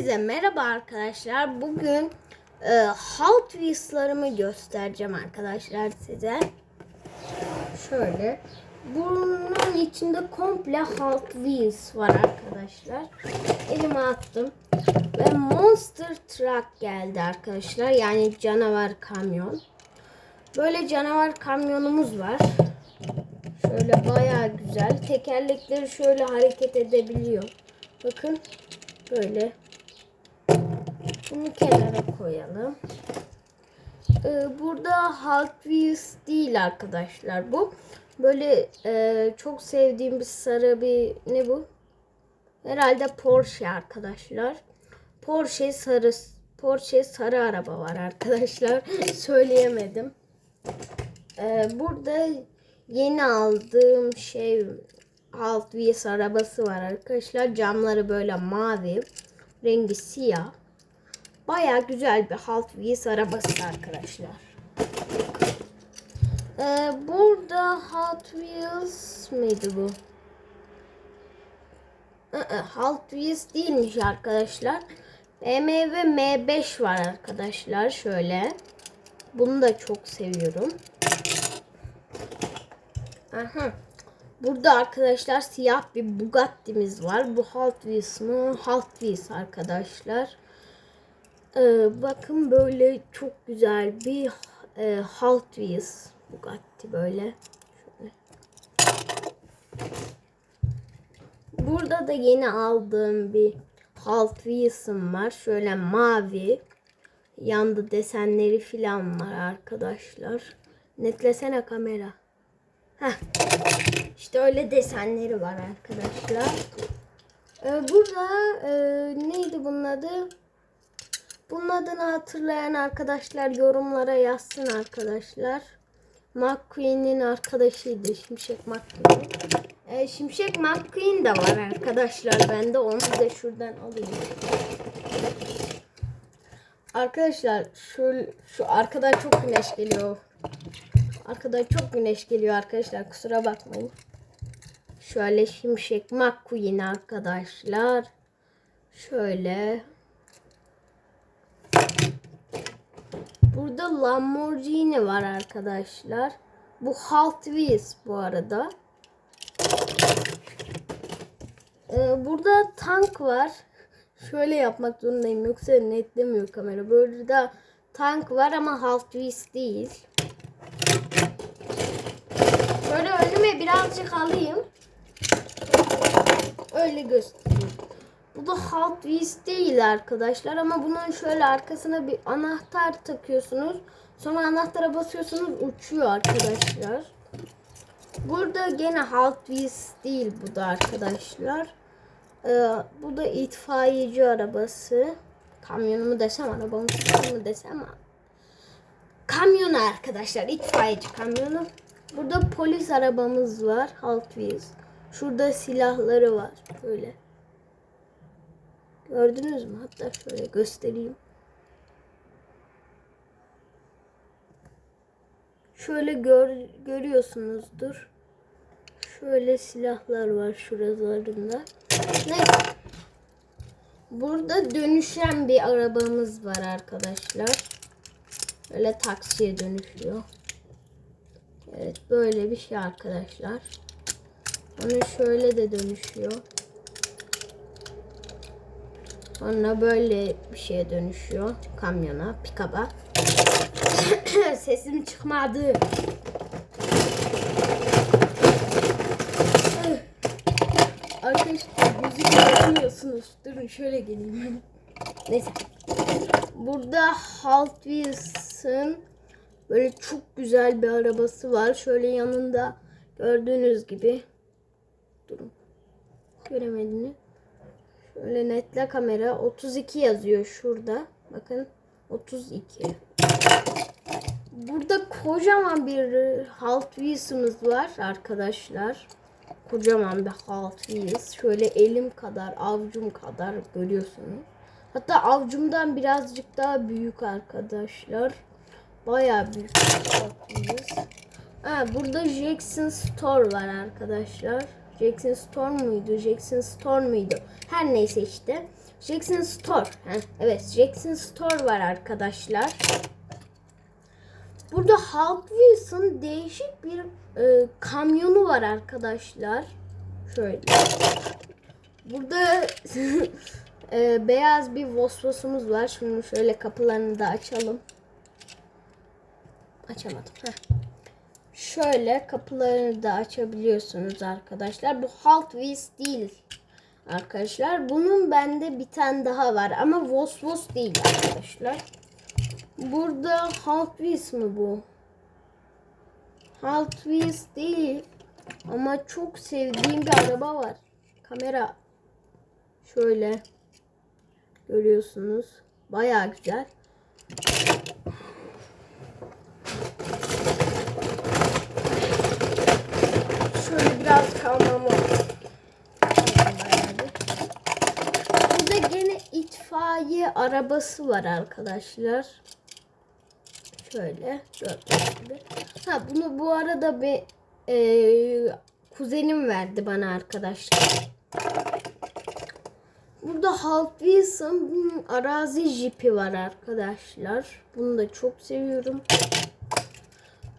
Herkese merhaba arkadaşlar. Bugün e, Hot Wheels'larımı göstereceğim arkadaşlar size. Şöyle. Bunun içinde komple Hot Wheels var arkadaşlar. Elime attım. Ve Monster Truck geldi arkadaşlar. Yani canavar kamyon. Böyle canavar kamyonumuz var. Şöyle bayağı güzel. Tekerlekleri şöyle hareket edebiliyor. Bakın. Böyle. Bunu kenara koyalım. Ee, burada Hot Wheels değil arkadaşlar bu. Böyle e, çok sevdiğim bir sarı bir ne bu? Herhalde Porsche arkadaşlar. Porsche sarı Porsche sarı araba var arkadaşlar. Söyleyemedim. Ee, burada yeni aldığım şey Hot Wheels arabası var arkadaşlar. Camları böyle mavi. Rengi siyah. Baya güzel bir Hot Wheels arabası arkadaşlar. Ee, burada Hot Wheels miydi bu? Ee, Hot Wheels değilmiş arkadaşlar. BMW M5 var arkadaşlar. Şöyle. Bunu da çok seviyorum. Aha. Burada arkadaşlar siyah bir Bugatti'miz var. Bu Hot Wheels mı? Hot Wheels arkadaşlar. Ee, bakın böyle çok güzel bir e, Hot Wheels Bugatti böyle. Şöyle. Burada da yeni aldığım bir Hot Wheels'ım var. Şöyle mavi. Yanda desenleri falan var arkadaşlar. Netlesene kamera. Heh. İşte öyle desenleri var arkadaşlar. Ee, burada e, neydi bunun adı? Bunun adını hatırlayan arkadaşlar yorumlara yazsın arkadaşlar. McQueen'in arkadaşıydı Şimşek McQueen. Ee, Şimşek McQueen de var arkadaşlar. Ben de onu da şuradan alayım. Arkadaşlar şu, şu arkadan çok güneş geliyor. Arkadan çok güneş geliyor arkadaşlar. Kusura bakmayın. Şöyle Şimşek McQueen arkadaşlar. Şöyle. Burada Lamborghini var arkadaşlar. Bu Hot Wheels bu arada. Ee, burada tank var. Şöyle yapmak zorundayım yoksa netlemiyor kamera. Burada tank var ama Hot Wheels değil. Şöyle önüme birazcık alayım. Öyle göstereyim. Bu da Hot Wheels değil arkadaşlar ama bunun şöyle arkasına bir anahtar takıyorsunuz. Sonra anahtara basıyorsunuz uçuyor arkadaşlar. Burada gene Hot Wheels değil bu da arkadaşlar. Ee, bu da itfaiyeci arabası. Kamyonu mu desem arabamı mu desem kamyonu arkadaşlar itfaiyeci kamyonu. Burada polis arabamız var Hot Wheels. Şurada silahları var böyle. Gördünüz mü? Hatta şöyle göstereyim. Şöyle gör, görüyorsunuzdur. Şöyle silahlar var şuralarında. Neyse. Burada dönüşen bir arabamız var arkadaşlar. Böyle taksiye dönüşüyor. Evet böyle bir şey arkadaşlar. Onu şöyle de dönüşüyor. Sonra böyle bir şeye dönüşüyor. Kamyona, pikaba. Sesim çıkmadı. Arkadaşlar gözü görmüyorsunuz. Durun şöyle geleyim. Neyse. Burada Hot Wheels'ın böyle çok güzel bir arabası var. Şöyle yanında gördüğünüz gibi. Durun. Göremediniz. Şöyle netle kamera 32 yazıyor şurada. Bakın 32. Burada kocaman bir Hot Wheels'ımız var arkadaşlar. Kocaman bir Hot Wheels. Şöyle elim kadar, avcum kadar görüyorsunuz. Hatta avcumdan birazcık daha büyük arkadaşlar. Bayağı büyük Hot Wheels. Ha, burada Jackson Store var arkadaşlar. Jackson Store muydu? Jackson Store muydu? Her neyse işte. Jackson Store. Heh, evet Jackson Store var arkadaşlar. Burada Hot Wheels'ın değişik bir e, kamyonu var arkadaşlar. Şöyle. Burada e, beyaz bir Vosvos'umuz var. Şimdi şöyle kapılarını da açalım. Açamadım. Heh. Şöyle kapılarını da açabiliyorsunuz arkadaşlar. Bu Hot Wheels değil arkadaşlar. Bunun bende bir tane daha var ama Vos Vos değil arkadaşlar. Burada Hot Wheels mi bu? Hot Wheels değil ama çok sevdiğim bir araba var. Kamera şöyle görüyorsunuz. Baya güzel. Şöyle biraz kalmam lazım. Burada gene itfaiye arabası var arkadaşlar. Şöyle gördüğünüz gibi. Ha bunu bu arada bir e, kuzenim verdi bana arkadaşlar. Burada Wheels'ın bunun arazi jipi var arkadaşlar. Bunu da çok seviyorum.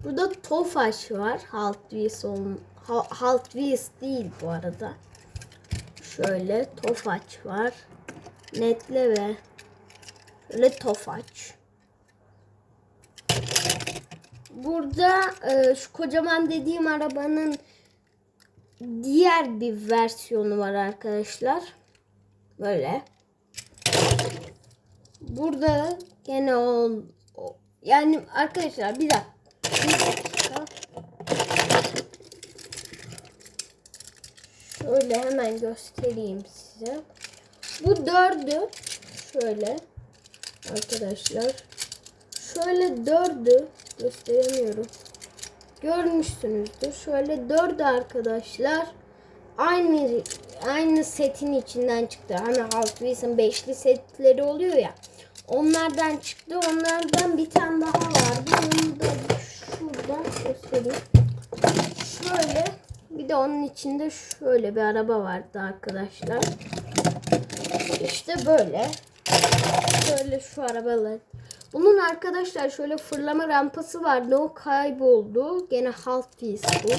Burada Tofaş var. Olm Ha- Hot Wheels değil bu arada. Şöyle Tofaş var. Netle ve şöyle Tofaş. Burada e, şu kocaman dediğim arabanın diğer bir versiyonu var arkadaşlar. Böyle. Burada gene o, o- yani arkadaşlar bir dakika. Bir dakika. Şöyle hemen göstereyim size. Bu dördü şöyle arkadaşlar. Şöyle dördü gösteremiyorum. Görmüşsünüzdür. Şöyle dördü arkadaşlar. Aynı aynı setin içinden çıktı. Hani Hot Wheels'ın beşli setleri oluyor ya. Onlardan çıktı. Onlardan bir tane daha vardı. Onu da şuradan göstereyim. Şöyle bir de onun içinde şöyle bir araba vardı arkadaşlar. İşte böyle. Şöyle şu arabalar. Bunun arkadaşlar şöyle fırlama rampası vardı. O kayboldu. Gene Hot Wheels bu.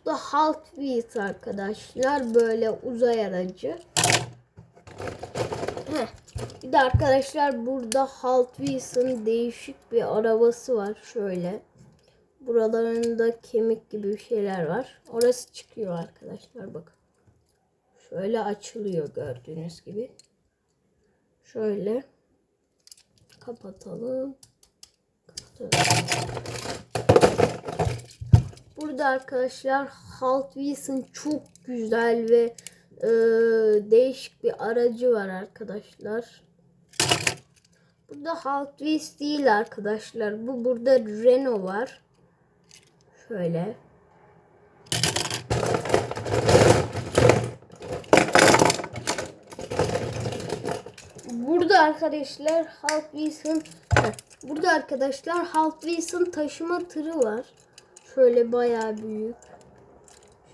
Bu da Hot Wheels arkadaşlar. Böyle uzay aracı. Heh. Bir de arkadaşlar burada Hot Wheels'ın değişik bir arabası var. Şöyle. Buralarında kemik gibi şeyler var. Orası çıkıyor arkadaşlar bakın. Şöyle açılıyor gördüğünüz gibi. Şöyle. Kapatalım. Kapatalım. Burada arkadaşlar Hot Wheels'ın çok güzel ve e, değişik bir aracı var arkadaşlar. Burada Hot Wheels değil arkadaşlar. Bu burada Renault var. Şöyle. Burada arkadaşlar Wheels'ın Heh, burada arkadaşlar Hot Wheels'ın taşıma tırı var. Şöyle bayağı büyük.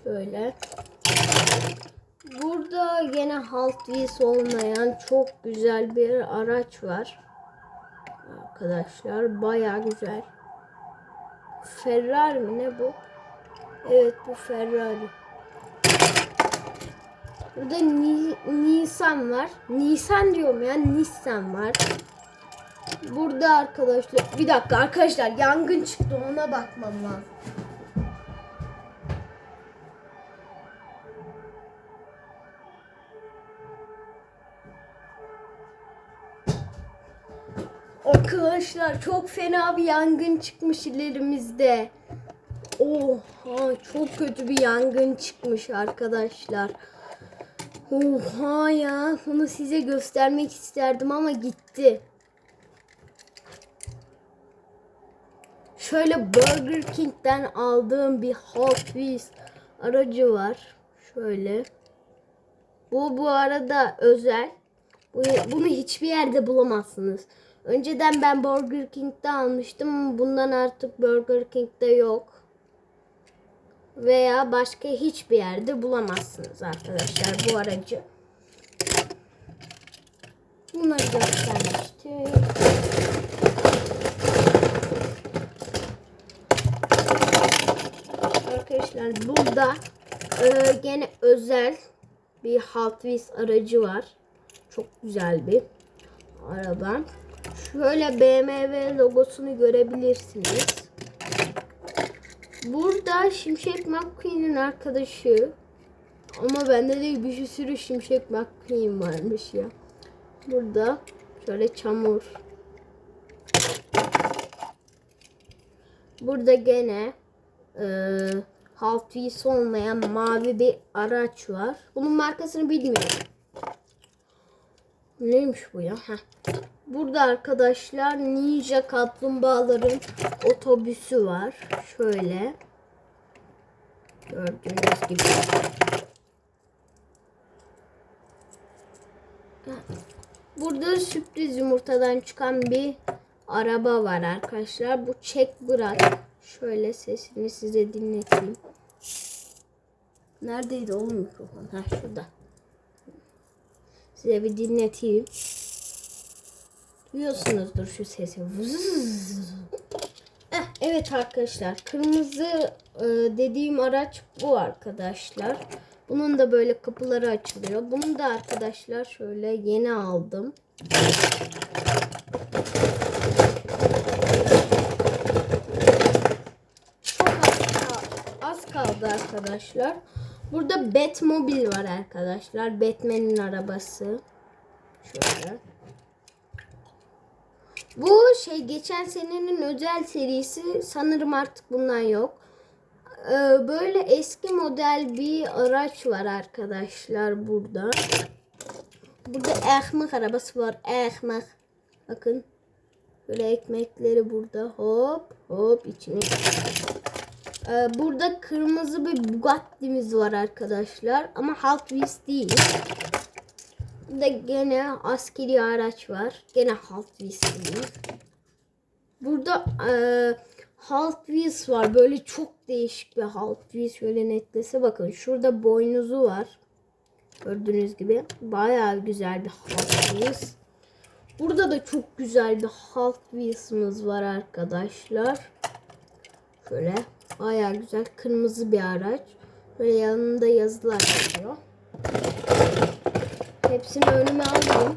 Şöyle. Burada gene Hot Wheels olmayan çok güzel bir araç var. Arkadaşlar bayağı güzel. Ferrari mi ne bu? Evet bu Ferrari. Burada Ni- Nisan var. Nisan diyorum ya Nissan var. Burada arkadaşlar bir dakika arkadaşlar yangın çıktı ona bakmam lazım. Arkadaşlar çok fena bir yangın çıkmış ilerimizde. Oha çok kötü bir yangın çıkmış arkadaşlar. Oha ya bunu size göstermek isterdim ama gitti. Şöyle Burger King'den aldığım bir Hot Wheels aracı var. Şöyle. Bu bu arada özel. Bu, bunu hiçbir yerde bulamazsınız. Önceden ben Burger King'de almıştım. Bundan artık Burger King'de yok. Veya başka hiçbir yerde bulamazsınız arkadaşlar bu aracı. Bunları göstermiştim. Arkadaşlar burada e, gene özel bir Hot Wheels aracı var. Çok güzel bir araba. Şöyle BMW logosunu görebilirsiniz. Burada Şimşek McQueen'in arkadaşı. Ama bende de bir sürü Şimşek McQueen varmış ya. Burada şöyle çamur. Burada gene Hot Wheels olmayan mavi bir araç var. Bunun markasını bilmiyorum. Neymiş bu ya? Heh. Burada arkadaşlar Ninja Kaplumbağaların otobüsü var. Şöyle. Gördüğünüz gibi. Burada sürpriz yumurtadan çıkan bir araba var arkadaşlar. Bu çek bırak. Şöyle sesini size dinleteyim. Neredeydi oğlum mikrofon? Ha şurada. Size bir dinleteyim. Duyuyorsunuzdur şu sesi. Eh, evet arkadaşlar. Kırmızı e, dediğim araç bu arkadaşlar. Bunun da böyle kapıları açılıyor. Bunu da arkadaşlar şöyle yeni aldım. Çok az kaldı arkadaşlar. Burada Batmobile var arkadaşlar. Batman'in arabası. Şöyle. Bu şey geçen senenin özel serisi. Sanırım artık bundan yok. Ee, böyle eski model bir araç var arkadaşlar burada. Burada ekmek arabası var. Ekmek. Bakın. Böyle ekmekleri burada. Hop hop içine. Ee, burada kırmızı bir Bugatti'miz var arkadaşlar. Ama Hot Wheels değil. Burada gene askeri araç var. Gene Hot Wheels değil. Burada e, Hot Wheels var. Böyle çok değişik bir Hot Wheels. Şöyle netlese bakın. Şurada boynuzu var. Gördüğünüz gibi. Bayağı güzel bir Hot Wheels. Burada da çok güzel bir Hot Wheels'ımız var arkadaşlar. Şöyle bayağı güzel kırmızı bir araç. Böyle yanında yazılar yazıyor. Hepsini önüme alayım.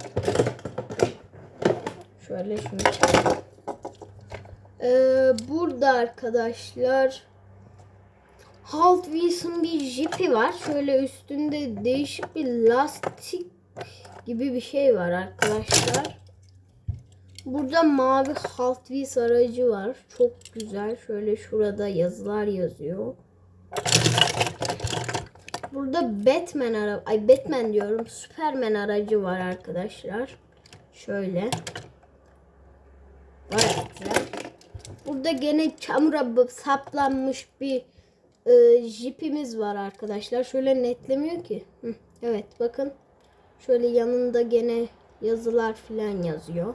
Şöyle şunu. Ee, burada arkadaşlar Hot Wheels'ın bir jipi var. Şöyle üstünde değişik bir lastik gibi bir şey var arkadaşlar. Burada mavi Hot Wheels aracı var. Çok güzel. Şöyle şurada yazılar yazıyor. Burada Batman ara ay Batman diyorum. Superman aracı var arkadaşlar. Şöyle. Bayağı güzel. Burada gene çamura saplanmış bir e, jipimiz var arkadaşlar. Şöyle netlemiyor ki. Hı, evet bakın. Şöyle yanında gene yazılar filan yazıyor.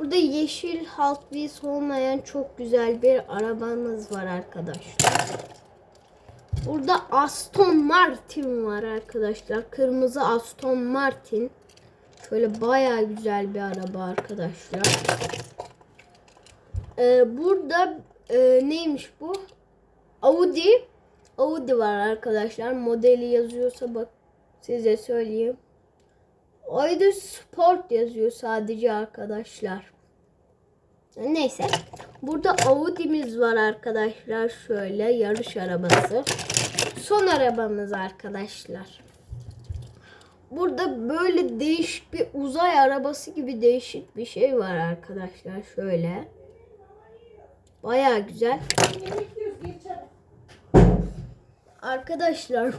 Burada yeşil Hot Wheels olmayan çok güzel bir arabamız var arkadaşlar. Burada Aston Martin var arkadaşlar. Kırmızı Aston Martin. Şöyle bayağı güzel bir araba arkadaşlar. Ee, burada e, neymiş bu? Audi. Audi var arkadaşlar. Modeli yazıyorsa bak size söyleyeyim. Audi Sport yazıyor sadece arkadaşlar. Neyse. Burada Audi'miz var arkadaşlar. Şöyle yarış arabası. Son arabamız arkadaşlar. Burada böyle değişik bir uzay arabası gibi değişik bir şey var arkadaşlar. Şöyle. Baya güzel. Arkadaşlar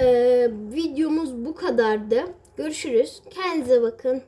eee, videomuz bu kadardı. Görüşürüz. Kendinize bakın.